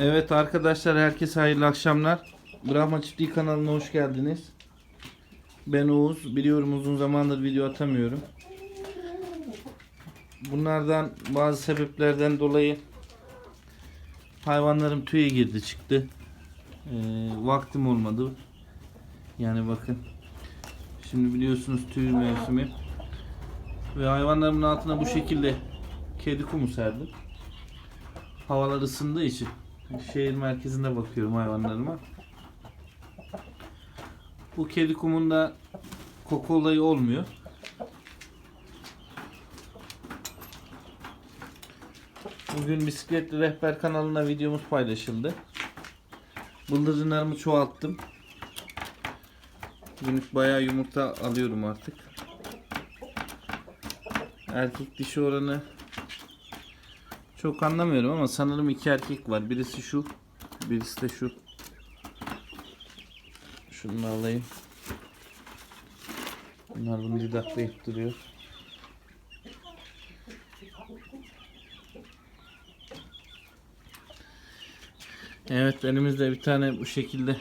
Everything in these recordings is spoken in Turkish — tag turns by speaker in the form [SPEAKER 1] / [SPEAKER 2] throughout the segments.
[SPEAKER 1] Evet arkadaşlar herkese hayırlı akşamlar. Brahma Çiftliği kanalına hoş geldiniz. Ben Oğuz. Biliyorum uzun zamandır video atamıyorum. Bunlardan bazı sebeplerden dolayı hayvanlarım tüye girdi çıktı. Ee, vaktim olmadı. Yani bakın. Şimdi biliyorsunuz tüy mevsimi. Ve hayvanlarımın altına bu şekilde kedi kumu serdim. Havalar ısındığı için şehir merkezinde bakıyorum hayvanlarıma. Bu kedi kumunda koku olayı olmuyor. Bugün bisikletli rehber kanalına videomuz paylaşıldı. Bıldırcınlarımı çoğalttım. Günlük bayağı yumurta alıyorum artık. Erkek dişi oranı çok anlamıyorum ama sanırım iki erkek var. Birisi şu, birisi de şu. Şunu da alayım. Bunlar bunu didaklayıp duruyor. Evet elimizde bir tane bu şekilde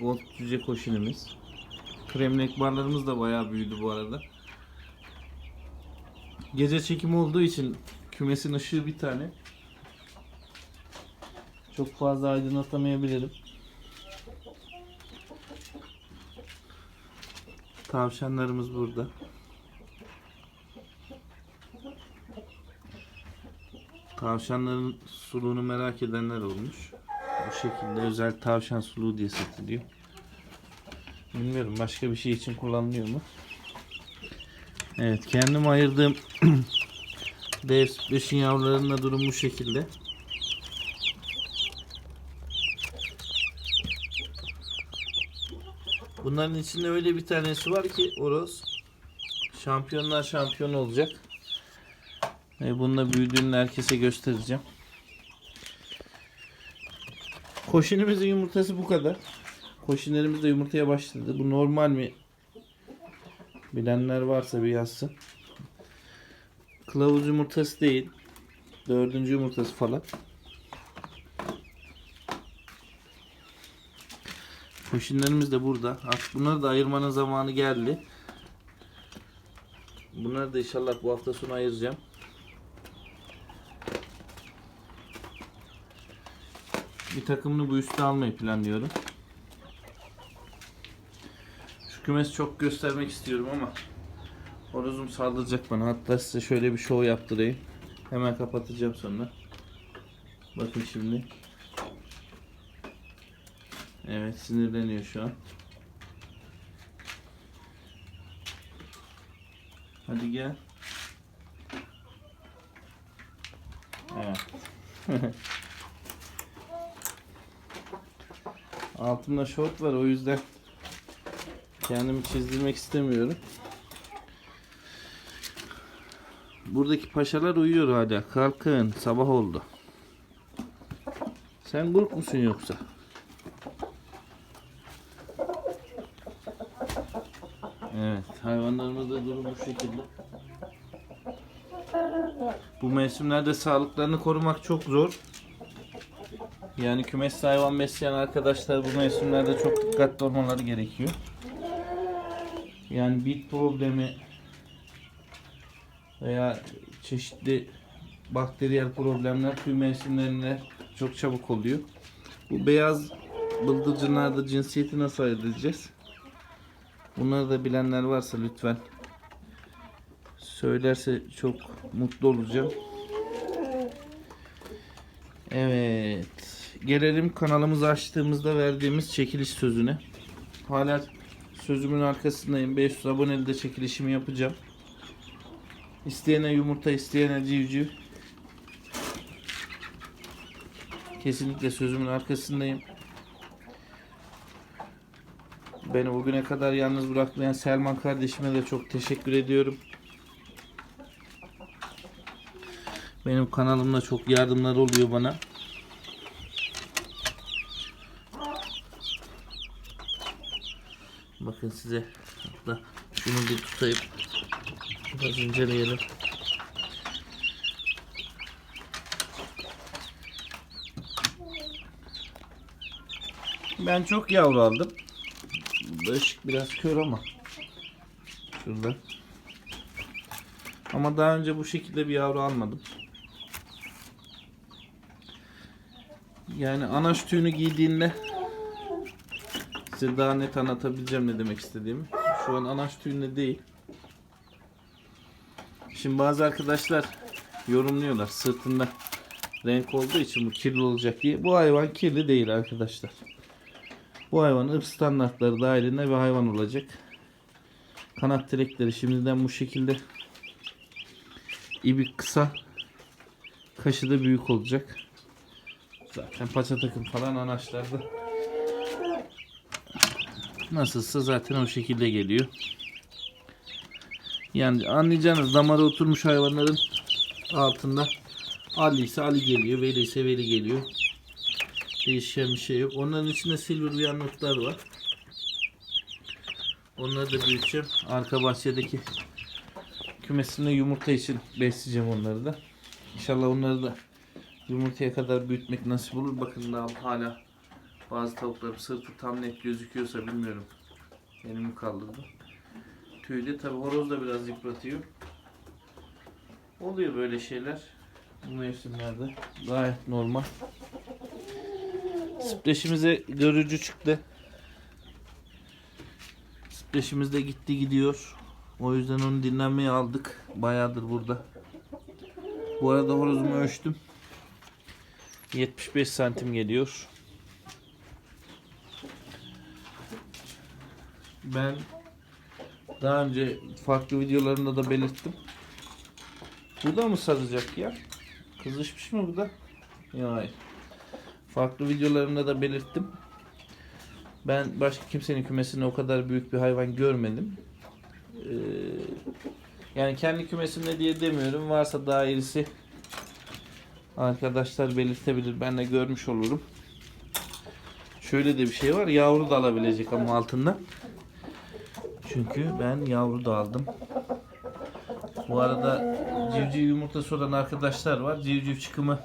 [SPEAKER 1] gold cüce koşinimiz. Kremlek barlarımız da bayağı büyüdü bu arada. Gece çekimi olduğu için kümesin ışığı bir tane. Çok fazla aydınlatamayabilirim. Tavşanlarımız burada. Tavşanların suluğunu merak edenler olmuş. Bu şekilde özel tavşan suluğu diye satılıyor. Bilmiyorum başka bir şey için kullanılıyor mu? Evet kendim ayırdığım dev sütleşin yavrularının da durum bu şekilde. Bunların içinde öyle bir tanesi var ki Oros şampiyonlar şampiyon olacak. E, bununla büyüdüğünü herkese göstereceğim. Koşinimizin yumurtası bu kadar. Koşinlerimiz de yumurtaya başladı. Bu normal mi? Bilenler varsa bir yazsın. Kılavuz yumurtası değil. Dördüncü yumurtası falan. Koşinlerimiz de burada. Artık bunları da ayırmanın zamanı geldi. Bunları da inşallah bu hafta sonu ayıracağım. Bir takımını bu üste almayı planlıyorum. Şu kümesi çok göstermek istiyorum ama horozum saldıracak bana. Hatta size şöyle bir show yaptırayım. Hemen kapatacağım sonra. Bakın şimdi. Evet sinirleniyor şu an. Hadi gel. Evet. Altımda şort var o yüzden kendimi çizdirmek istemiyorum. Buradaki paşalar uyuyor hala. Kalkın sabah oldu. Sen grup musun yoksa? Evet hayvanlarımızda durum bu şekilde. Bu mevsimlerde sağlıklarını korumak çok zor. Yani kümes hayvan besleyen arkadaşlar bu mevsimlerde çok dikkatli olmaları gerekiyor. Yani bit problemi veya çeşitli bakteriyel problemler tüy mevsimlerinde çok çabuk oluyor. Bu beyaz bıldırcınlarda cinsiyeti nasıl ayırt edeceğiz? Bunları da bilenler varsa lütfen söylerse çok mutlu olacağım. Evet. Gelelim kanalımızı açtığımızda verdiğimiz çekiliş sözüne. Hala sözümün arkasındayım. 500 aboneli de çekilişimi yapacağım. İsteyene yumurta, isteyene civciv. Kesinlikle sözümün arkasındayım. Beni bugüne kadar yalnız bırakmayan Selman kardeşime de çok teşekkür ediyorum. Benim kanalımda çok yardımlar oluyor bana. Bakın size hatta şunu bir tutayım. Biraz inceleyelim. Ben çok yavru aldım. Burada ışık biraz kör ama. Şurada. Ama daha önce bu şekilde bir yavru almadım. Yani anaç tüyünü giydiğinde size daha net anlatabileceğim ne demek istediğimi. Şu an anaç tüyünde değil. Şimdi bazı arkadaşlar yorumluyorlar sırtında renk olduğu için bu kirli olacak diye. Bu hayvan kirli değil arkadaşlar. Bu hayvan ırk standartları dahilinde bir hayvan olacak. Kanat direkleri şimdiden bu şekilde ibik kısa kaşı da büyük olacak. Zaten paça takım falan anaçlarda nasılsa zaten o şekilde geliyor. Yani anlayacağınız damara oturmuş hayvanların altında Ali ise Ali geliyor, Veli ise Veli geliyor. Değişen bir şey yok. Onların içinde silver viyanotlar var. Onları da büyüteceğim. Arka bahçedeki kümesinde yumurta için besleyeceğim onları da. İnşallah onları da yumurtaya kadar büyütmek nasip olur. Bakın daha hala bazı tavuklarım sırtı tam net gözüküyorsa bilmiyorum. Elimi kaldırdım. Tüyü de tabi horoz da biraz yıpratıyor. Oluyor böyle şeyler. Bu mevsimlerde. Gayet normal. Spreşimize görücü çıktı. Spreşimiz de gitti gidiyor. O yüzden onu dinlenmeye aldık. Bayağıdır burada. Bu arada horozumu ölçtüm. 75 santim geliyor. Ben daha önce farklı videolarımda da belirttim. Bu da mı saracak ya? Kızışmış mı bu da? Yok hayır. Farklı videolarımda da belirttim. Ben başka kimsenin kümesinde o kadar büyük bir hayvan görmedim. Ee, yani kendi kümesimde diye demiyorum. Varsa daha iyisi arkadaşlar belirtebilir. Ben de görmüş olurum. Şöyle de bir şey var. Yavru da alabilecek ama altından. Çünkü ben yavru da aldım. Bu arada civciv yumurtası olan arkadaşlar var. Civciv çıkımı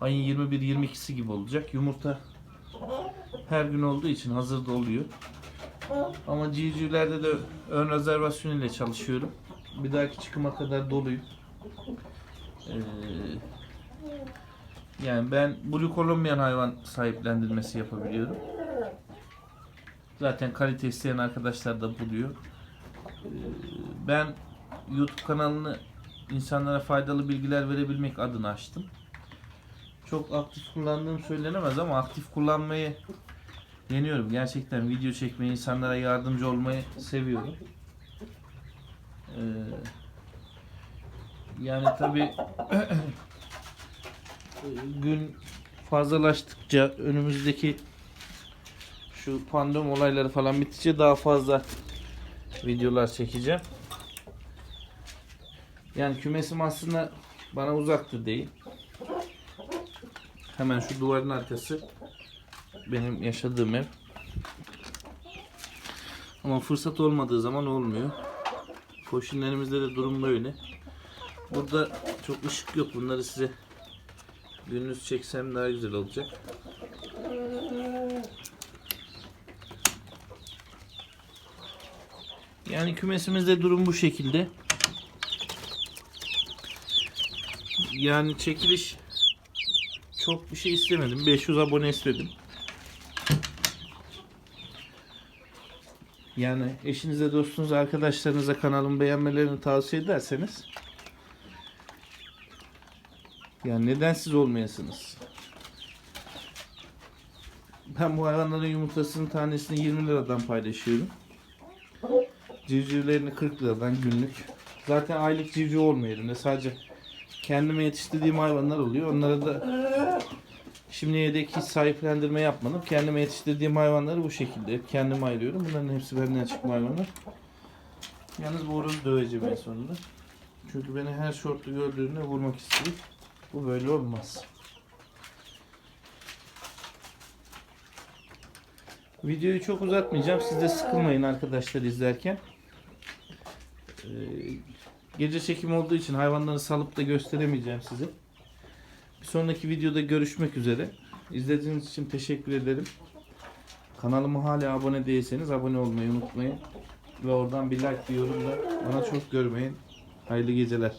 [SPEAKER 1] ayın 21-22'si gibi olacak. Yumurta her gün olduğu için hazırda oluyor. Ama civcivlerde de ön rezervasyon ile çalışıyorum. Bir dahaki çıkıma kadar doluyum. Ee, yani ben Blue Colombian hayvan sahiplendirmesi yapabiliyorum. Zaten kalite isteyen arkadaşlar da buluyor. Ee, ben YouTube kanalını insanlara faydalı bilgiler verebilmek adına açtım. Çok aktif kullandığım söylenemez ama aktif kullanmayı deniyorum. Gerçekten video çekmeyi, insanlara yardımcı olmayı seviyorum. Ee, yani tabi gün fazlalaştıkça önümüzdeki şu pandemi olayları falan bittikçe daha fazla videolar çekeceğim. Yani kümesim aslında bana uzaktır değil. Hemen şu duvarın arkası benim yaşadığım ev. Ama fırsat olmadığı zaman olmuyor. Koşinlerimizde de durum böyle. Burada çok ışık yok. Bunları size gündüz çeksem daha güzel olacak. Yani kümesimizde durum bu şekilde. Yani çekiliş çok bir şey istemedim. 500 abone istedim. Yani eşinize, dostunuza, arkadaşlarınıza kanalımı beğenmelerini tavsiye ederseniz yani neden siz olmayasınız? Ben bu hayvanların yumurtasının tanesini 20 liradan paylaşıyorum. Civcivlerini 40 liradan günlük. Zaten aylık civciv olmuyor elimde. Sadece kendime yetiştirdiğim hayvanlar oluyor. Onlara da şimdiye dek hiç sahiplendirme yapmadım. Kendime yetiştirdiğim hayvanları bu şekilde hep kendim ayırıyorum. Bunların hepsi benden çıkma hayvanlar. Yalnız bu horozu döveceğim en sonunda. Çünkü beni her şortlu gördüğünde vurmak istiyor. Bu böyle olmaz. Videoyu çok uzatmayacağım. Siz de sıkılmayın arkadaşlar izlerken. Ee, gece çekim olduğu için hayvanları salıp da gösteremeyeceğim size. Bir sonraki videoda görüşmek üzere. İzlediğiniz için teşekkür ederim. Kanalıma hala abone değilseniz abone olmayı unutmayın. Ve oradan bir like bir yorum da bana çok görmeyin. Hayırlı geceler.